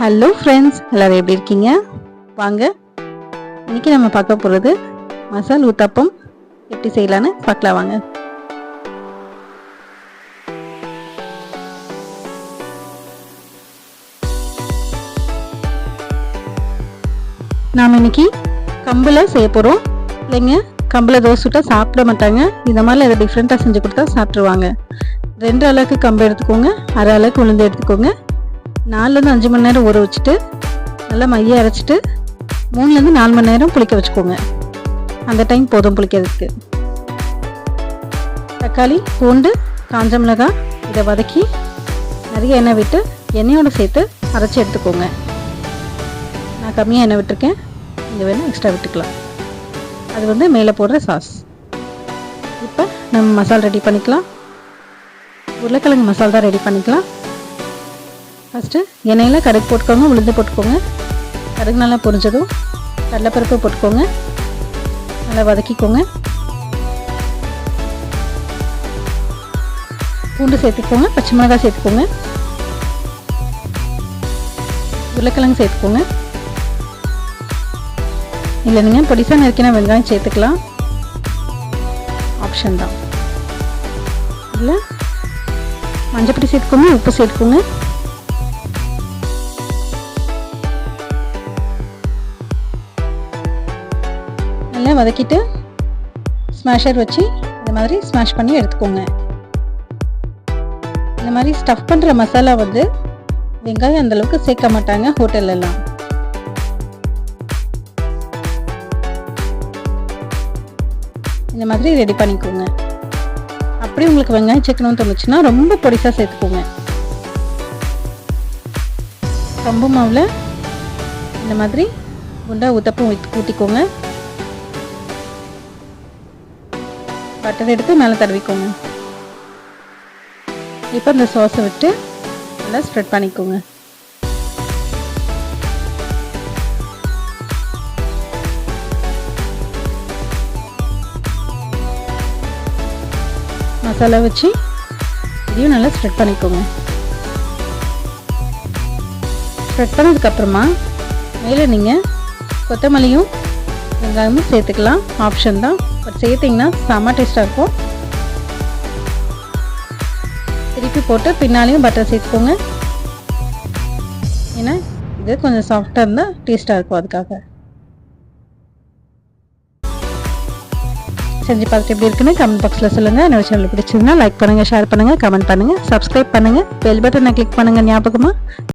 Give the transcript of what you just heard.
Hello friends எல்லோரும் எப்படி இருக்கீங்க? வாங்க. இன்னைக்கு நம்ம பார்க்க போகிறது மசால் ஊத்தப்பம் எப்படி செய்யலான்னு பார்க்கலாம் வாங்க. நாம் இன்னைக்கு கம்பில் செய்ய போகிறோம் இல்லைங்க கம்பில் தோசை விட்டால் சாப்பிட மாட்டாங்க. இந்த மாதிரி இதை டிஃப்ரெண்ட்டாக செஞ்சு கொடுத்தா சாப்பிட்ருவாங்க ரெண்டு அளவுக்கு கம்பு எடுத்துக்கோங்க. அரை அளவுக்கு உளுந்து எடுத்துக்கோங்க. நாலுலேருந்து அஞ்சு மணி நேரம் ஊற வச்சுட்டு நல்லா மைய அரைச்சிட்டு மூணுலேருந்து நாலு மணி நேரம் புளிக்க வச்சுக்கோங்க. அந்த டைம் போதும் புளிக்கிறதுக்கு. தக்காளி பூண்டு காஞ்ச மிளகாய் இதை வதக்கி நிறைய எண்ணெய் விட்டு எண்ணெயோடு சேர்த்து அரைச்சி எடுத்துக்கோங்க. நான் கம்மியாக எண்ணெய் விட்டுருக்கேன். இங்கே வேணால் எக்ஸ்ட்ரா விட்டுக்கலாம். அது வந்து மேலே போடுற சாஸ் இப்போ நம்ம மசாலா ரெடி பண்ணிக்கலாம். உருளைக்கிழங்கு மசாலா தான் ரெடி பண்ணிக்கலாம். ஃபஸ்ட்டு எண்ணெயில் கடுகு போட்டுக்கோங்க உளுந்து போட்டுக்கோங்க. கடுகு நல்லா பொரிஞ்சதும் கடலைப்பருப்பு போட்டுக்கோங்க. நல்லா வதக்கிக்கோங்க. பூண்டு சேர்த்துக்கோங்க பச்சை மிளகாய் சேர்த்துக்கோங்க. உருளைக்கிழங்கு சேர்த்துக்கோங்க. இல்லை நீங்கள் பொடிசாக நறுக்கின வெங்காயம் சேர்த்துக்கலாம். ஆப்ஷன் தான். இல்லை மஞ்சப்பொடி சேர்த்துக்கோங்க உப்பு சேர்த்துக்கோங்க. நல்லா வதக்கிட்டு ஸ்மாஷர் வச்சு இந்த மாதிரி ஸ்மாஷ் பண்ணி எடுத்துக்கோங்க. இந்த மாதிரி ஸ்டஃப் பண்ணுற மசாலா வந்து வெங்காயம் அந்த அளவுக்கு சேர்க்க மாட்டாங்க ஹோட்டல்லலாம் இந்த மாதிரி ரெடி பண்ணிக்கோங்க. அப்படி உங்களுக்கு வெங்காயம் சேர்க்கணும்னு தோணுச்சுன்னா ரொம்ப பொடிசாக சேர்த்துக்கோங்க. கம்பு மாவில் இந்த மாதிரி குண்டா ஊத்தப்பம் ஊற்றிக்கோங்க பட்டதை எடுத்து மேலே தடவிக்கோங்க. இப்போ இந்த சோஸை விட்டு நல்லா ஸ்ப்ரெட் பண்ணிக்கோங்க. மசாலா வச்சு இதையும் நல்லா ஸ்ப்ரெட் பண்ணிக்கோங்க. ஸ்ப்ரெட் பண்ணதுக்கப்புறமா மேலே நீங்கள் கொத்தமல்லியும் வெங்காயமும் சேர்த்துக்கலாம். ஆப்ஷன் தான். பட் சேர்த்திங்கன்னா செம்ம டேஸ்ட்டாக இருக்கும். திருப்பி போட்டு பின்னாலையும் பட்டர் சேர்த்துக்கோங்க. ஏன்னா இது கொஞ்சம் சாஃப்டாக இருந்தால் டேஸ்ட்டாக இருக்கும் அதுக்காக. செஞ்சு பார்த்துட்டு எப்படி இருக்குன்னு கமெண்ட் பாக்ஸில் சொல்லுங்கள் என்னோட சேனல் பிடிச்சதுன்னா லைக் பண்ணுங்கள் ஷேர் பண்ணுங்கள் கமெண்ட் பண்ணுங்கள் சப்ஸ்கிரைப் பண்ணுங்கள் பெல் பட்டனை கிளிக் பண்ணுங்கள் ஞாபகமாக